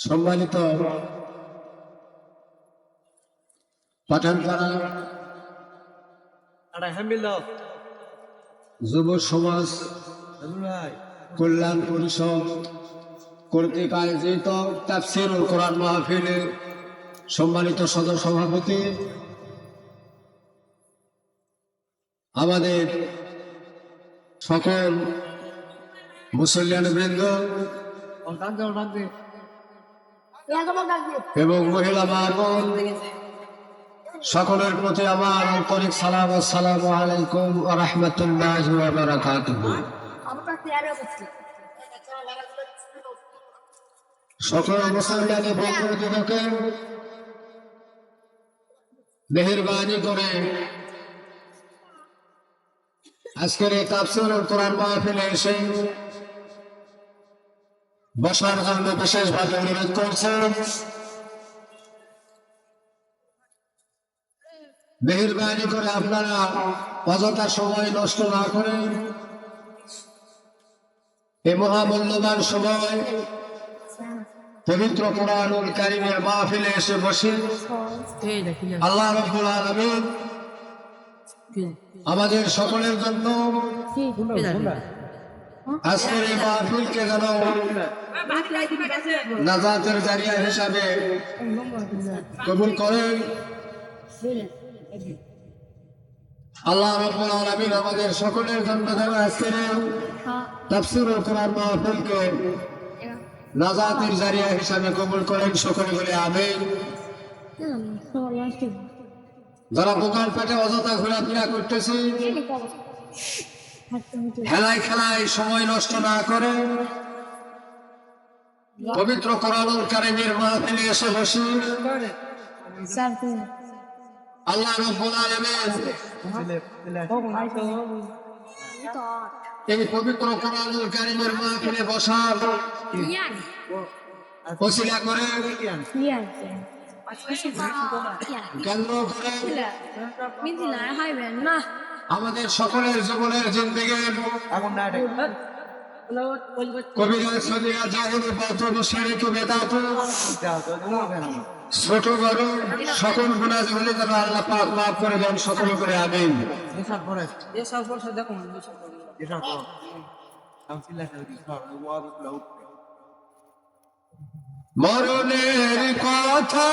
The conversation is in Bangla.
সম্মানিত পাঠানপাড়া যুব সমাজ কল্যাণ পরিষদ কর্তৃক আয়োজিত তাফসির কোরআন মাহফিলের সম্মানিত সদস্য সভাপতি আমাদের সকল মুসলিয়ান বৃন্দ এবং মহিলা মা বোন, সকলের প্রতি আমার আন্তরিক সালাম আসসালামু আলাইকুম রাহমাতুল্লাহি সকল মেহরবানি করে আজকের এই ও কোরআন মাহফিলে এসে বসার জন্য বিশেষভাবে অনুরোধ করছেন মেহরবানি করে আপনারা অযথা সময় নষ্ট না করে এই মহামূল্যবান সময় পবিত্র কোরআনুল কারিমের মাহফিলে এসে বসে আল্লাহ রব্বুল আলামিন আমাদের সকলের জন্য আজকের এই মাহফিলকে যেন নাজাতের জারিয়া হিসাবে কবুল করেন। আল্লাহ রব্বুল আলামিন আমাদের সকলের জন্য যেন আজকের তাফসীরুল কোরআন মাহফিলকে নাজাতের জারিয়া হিসাবে কবুল করেন। সকলে বলে আমিন। যারা দোকান পেটে অযথা ঘোরাফেরা করতেছে খেলায় খেলায় সময় নষ্ট না করে পবিত্র কোরআনুল কারিমের মাহফিলে এসে বসে। আল্লাহ রব্বুল আলামিন এই পবিত্র কোরআনুল কারিমের মাহফিলে বসার ওসিলা করে কেন্দ্র করে। আমাদের সকলের জীবনের জিন্দিগি। আগুন না জাহির বেদাত ছোট বড় সকল যেন আল্লাহ পাক মাফ করে দেন সকল করে আমিন। মরণের কথা